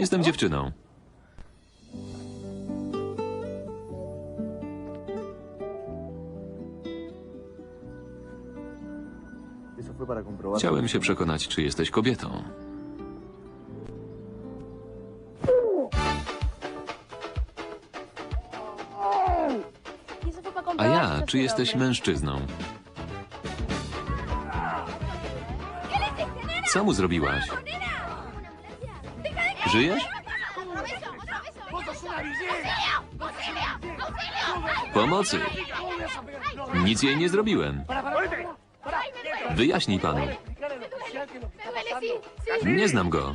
Jestem dziewczyną. Para comprobar. Chciałem się przekonać, czy jesteś kobietą. A ja, czy jesteś mężczyzną? Co mu zrobiłaś? Żyjesz? Pomocy! Nic jej nie zrobiłem. Wyjaśnij panu. Nie znam go.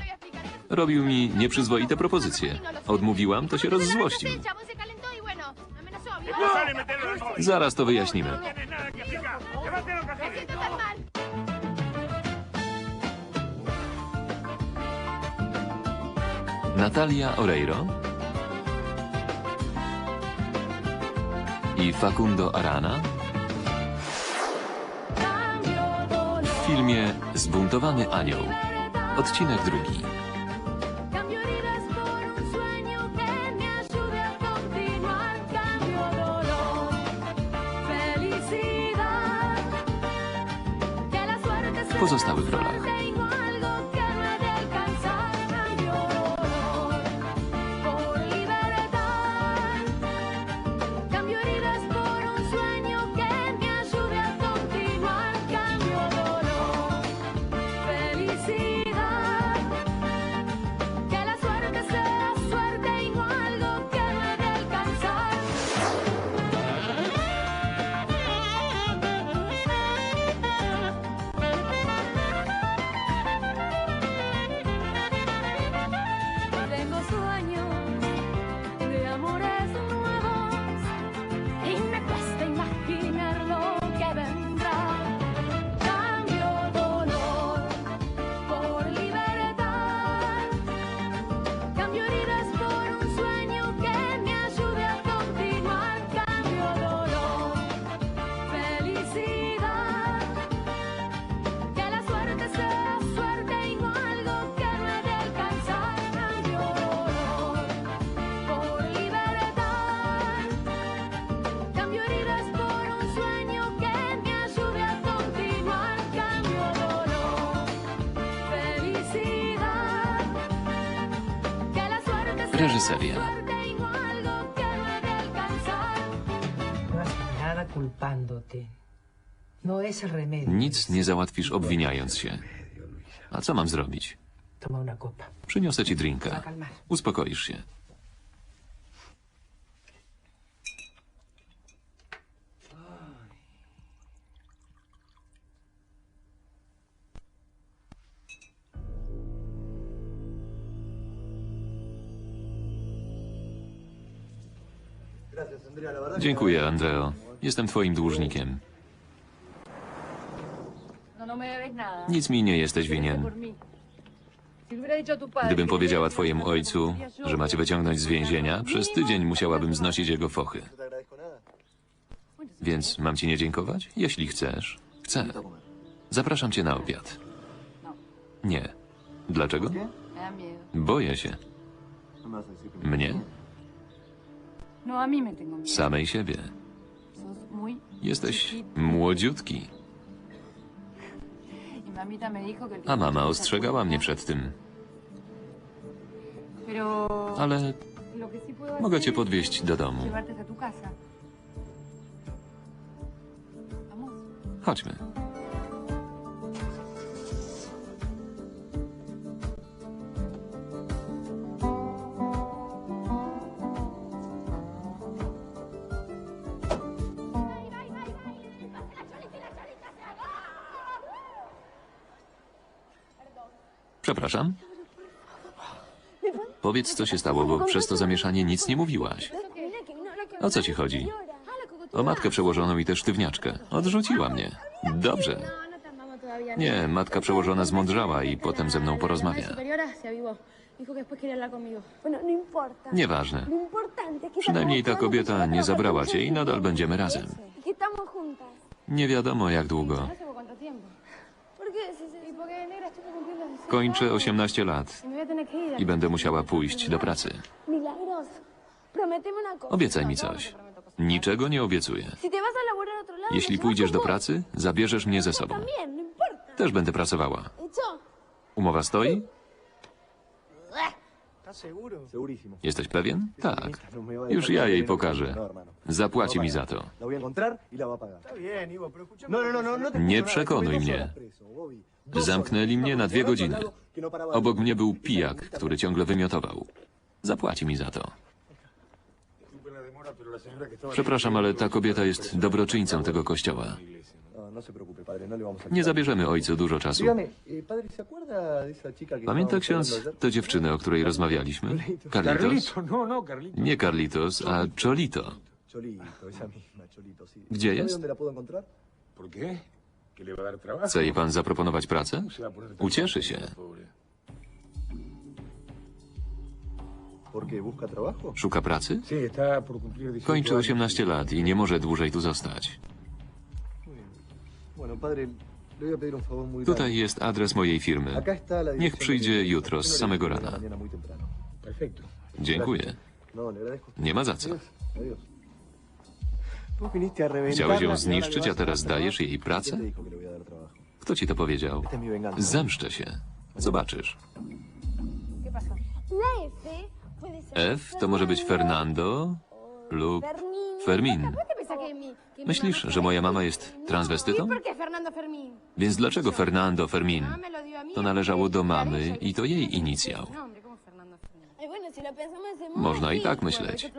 Robił mi nieprzyzwoite propozycje. Odmówiłam, to się rozzłościł. Zaraz to wyjaśnimy. Natalia Oreiro i Facundo Arana w filmie Zbuntowany Anioł. Odcinek drugi. Cambio heridas remedio. Nic nie załatwisz obwiniając się. A co mam zrobić? Przyniosę ci drinka. Uspokoisz się. Dziękuję, Andreo. Jestem twoim dłużnikiem. No, no. Nic mi nie jesteś winien. Gdybym powiedziała twojemu ojcu, że macie wyciągnąć z więzienia, przez tydzień musiałabym znosić jego fochy. Więc mam ci nie dziękować? Jeśli chcesz. Chcę. Zapraszam cię na obiad. Nie. Dlaczego? Boję się. Mnie? Samej siebie. Jesteś młodziutki. A mama ostrzegała mnie przed tym. Ale mogę cię podwieźć do domu. Chodźmy. Przepraszam. Powiedz, co się stało, bo przez to zamieszanie nic nie mówiłaś. O co ci chodzi? O matkę przełożoną i tę sztywniaczkę. Odrzuciła mnie. Dobrze. Nie, matka przełożona zmądrzała i potem ze mną porozmawia. Nieważne. Przynajmniej ta kobieta nie zabrała cię i nadal będziemy razem. Nie wiadomo jak długo. Kończę 18 lat ir. i będę musiała pójść do pracy. Obiecaj mi coś. Niczego nie obiecuję. Jeśli llevas pójdziesz do pracy, zabierzesz mnie ze sobą. No. Też będę pracowała. ¿Y? Umowa stoi? Jesteś pewien? Tak. No Już ja jej pokażę. No. Zapłaci mi za to. Y. No, Nie przekonuj mnie. Zamknęli mnie na dwie godziny. Obok mnie był pijak, który ciągle wymiotował. Zapłaci mi za to. Przepraszam, ale ta kobieta jest dobroczyńcą tego kościoła. No, no no Nie zabierzemy ojcu dużo czasu. Eh, padre, ¿se acuerda de esa chica que Pamięta ksiądz tę dziewczynę, o której rozmawialiśmy? Carlitos? Carlito, Carlito. Nie Carlitos, a Cholito. Gdzie ¿Sabe jest? Chce jej pan zaproponować pracę? Ucieszy się. Szuka pracy? Sí, está por cumplir 18 Kończy años. 18 lat i nie może dłużej tu zostać. Tutaj jest adres mojej firmy. Niech przyjdzie jutro z no samego rana. Dziękuję. No. Nie ma za co. Chciałeś y ją ahora zniszczyć, a teraz dajesz jej pracę? Kto ci to powiedział? Zemszczę się. Zobaczysz. Ser. F to może być Fernando lub Fermin. Myślisz, że moja mama jest ¿Y transwestytą? Więc dlaczego Fernando Fermin? To należało do mamy i to jej inicjał. Można i tak Bueno, ¿de myśleć.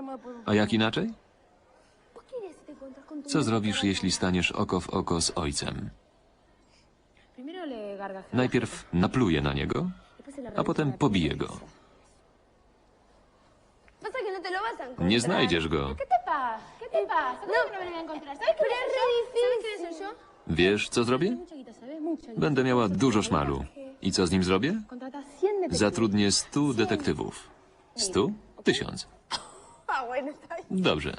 A jak inaczej? ¿Vos qué harías si te encontrás con tu Co zrobisz, jeśli staniesz oko w oko z ojcem? Najpierw napluję na niego, a potem pobiję go. Nie znajdziesz go. ¿Qué te pasa? ¿Qué te pasa? ¿Cómo que no. Wiesz, co zrobię? Będę miała dużo szmalu. I co z nim zrobię? Contrata 100 detectives. Zatrudnię 100 detektywów. 100? Tysiąc. Dobrze.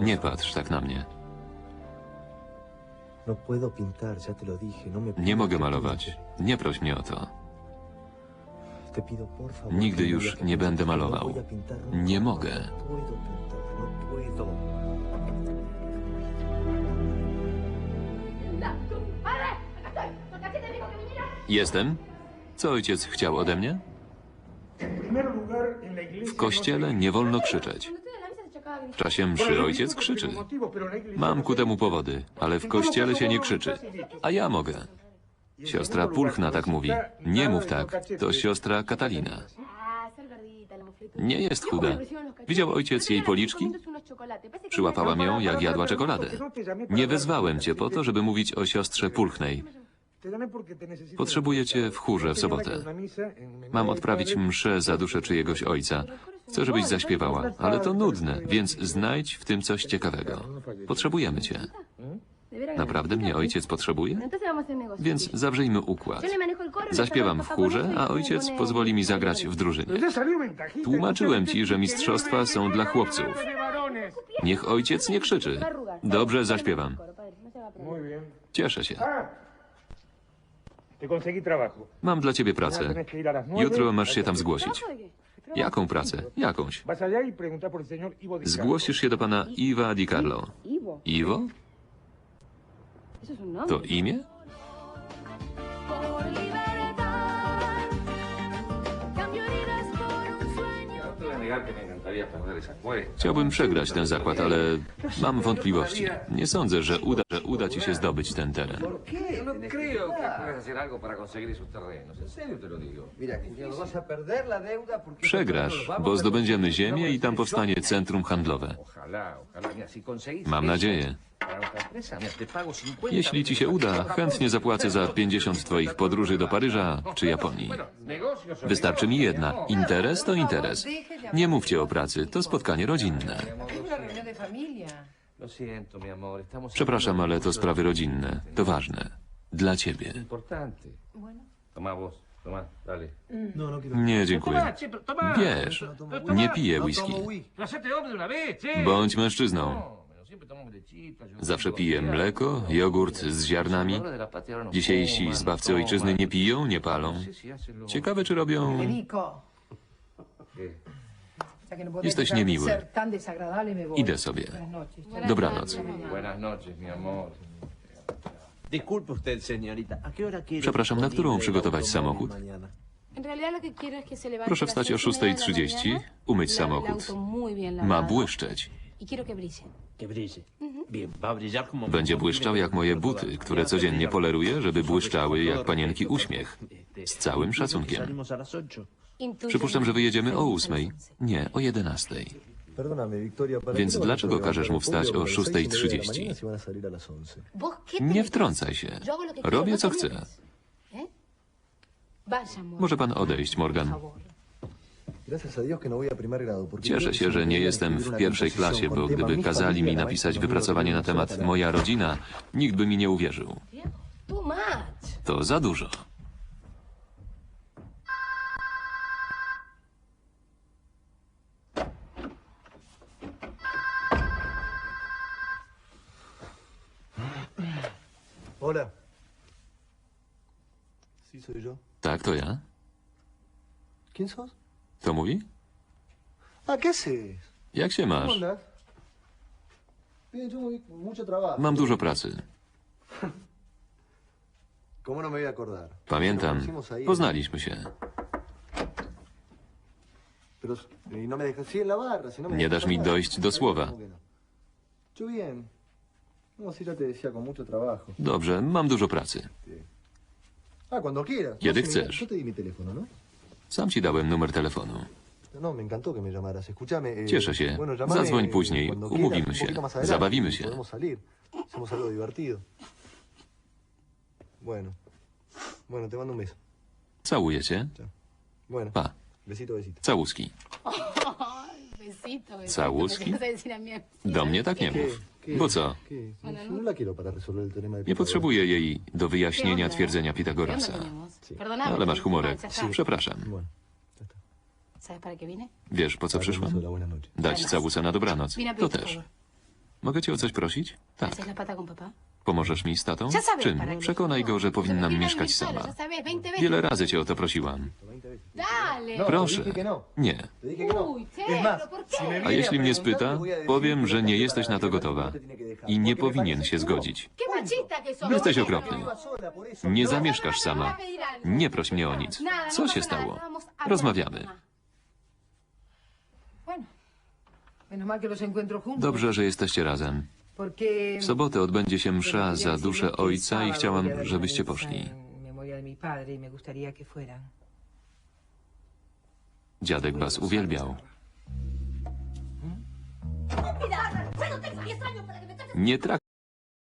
Nie patrz tak na mnie. No puedo pintar, ya te lo dije. No me Nie mogę malować. Nie proś mnie o to. Te pido, por favor, Nigdy que me już que nie no będę puedo malował. pintar, no Nie puedo, mogę. No puedo pintar, no. Jestem? Co ojciec chciał ode mnie? W kościele nie wolno krzyczeć. W czasie mszy ojciec krzyczy. Mam ku temu powody, ale w kościele się nie krzyczy. A ja mogę. Siostra Pulchna tak mówi. Nie mów tak, to siostra Katalina. Nie jest chuda. Widział ojciec jej policzki? Przyłapałam ją, jak jadła czekoladę. Nie wezwałem cię po to, żeby mówić o siostrze Pulchnej. Potrzebuję cię w chórze w sobotę. Mam odprawić mszę za duszę czyjegoś ojca. Chcę, żebyś zaśpiewała, ale to nudne, więc znajdź w tym coś ciekawego. Potrzebujemy cię. ¿De veras que Naprawdę mnie ojciec potrzebuje? Więc zawrzyjmy układ. Zaśpiewam w chórze, a ojciec pozwoli mi zagrać w drużynie. Tłumaczyłem ci, że mistrzostwa są dla chłopców. Niech ojciec nie krzyczy. Dobrze zaśpiewam. Cieszę się. Mam dla ciebie pracę. Jutro masz się tam zgłosić. Jaką pracę? Jakąś. Zgłosisz się do pana Iwa Di Carlo. Ivo. Iwo? To imię? Chciałbym przegrać ten zakład, ale mam wątpliwości. Nie sądzę, że uda, że uda ci się zdobyć ten teren. No. Przegrasz, bo zdobędziemy ziemię i tam powstanie centrum handlowe. Mam nadzieję. Para nuestra empresa, mira, te pago 50 Jeśli ci się uda, chętnie zapłacę za 50 twoich podróży do Paryża czy Japonii. Wystarczy mi jedna. Interes to interes. Nie mówcie o pracy, to spotkanie rodzinne. Przepraszam, ale to sprawy rodzinne. To ważne. Dla ciebie. Nie, dziękuję. tomá. Nie piję whisky. Bądź mężczyzną. Zawsze piję mleko, jogurt z ziarnami. Dzisiejsi zbawcy ojczyzny nie piją, nie palą. Ciekawe, czy robią... Jesteś niemiły. Idę sobie. Dobranoc. Buenas noches, mi amor. Disculpe usted, señorita. ¿A qué hora quiere Przepraszam, na którą przygotować samochód? Proszę wstać o seis y media de la 6.30, mañana, umyć samochód. Ma błyszczeć. Y quiero que brille. Będzie błyszczał jak moje buty, które codziennie poleruję, żeby błyszczały jak panienki uśmiech. Z całym szacunkiem. Przypuszczam, że wyjedziemy o feliz a las 8. once. Nie, o 11. Perdóname, Victoria, ¿para Więc no dlaczego a każesz mu wstać o Buenos Aires a las 6:30? seis y media de la mañana si van a salir a las 11? ¿Vos qué te Nie wtrącaj się. Robię no co te chcę. ¿Eh? Może pan odejść, Morgan. Cieszę creo się, że nie jestem w pierwszej klasie, bo gdyby kazali mi napisać la wypracowanie na temat no moja rodzina, nikt by mi nie uwierzył. To za dużo. Tak, to ja? ¿Quién sos? To mówi? Ah, ¿qué haces? Jak się ¿Cómo masz? andás? Bien, yo muy- mucho trabajo. Mam dużo pracy. ¿Cómo no me voy a acordar? Pamiętam. Nos conocimos ahí. Poznaliśmy się. Pero, y no me dejas, sí, en la barra, si no me Nie dejas dasz mi dojść do słowa. ¿Cómo que no? Yo bien. No, sí, ya te decía, con mucho trabajo. Dobrze, mam dużo pracy. Ah, cuando quieras. Kiedy No, sí, mira, chcesz. Yo te di mi teléfono, ¿no? Sam ci dałem numer telefonu. No, eh, Cieszę się. Zadzwoń później. Umówimy się. Zabawimy się. Un beso. Całuję cię. Pa. Całuski. Całuski? Mí. Do mnie tak nie mów. Bo co? No, no Nie potrzebuję jej do wyjaśnienia ¿Qué onda? twierdzenia ¿Qué onda Pitagorasa. Ale masz humorek. Przepraszam. Wiesz, po co przyszłam? Dać całusę na dobranoc. To też. Mogę cię o coś prosić? Tak. Pomożesz mi z tatą? Czym? Przekonaj go, że powinnam mieszkać sama. Ya sabes, 20 veces. Wiele razy cię o to prosiłam. Dale. No, Proszę. no. Nie. No. A jeśli mnie spyta, powiem, że nie te jesteś na to gotowa. I nie powinien się zgodzić. Qué machista que sos. Jesteś okropny. Nie zamieszkasz sama. Nie proś mnie o nic. Co się stało? Rozmawiamy. Dobrze, że jesteście razem. W sobotę odbędzie się msza za duszę ojca i chciałam, żebyście poszli. En memoria de mi padre y me gustaría que fueran. Dziadek was uwielbiał. Mira, ya tengo 10 años para que me trates Nie trak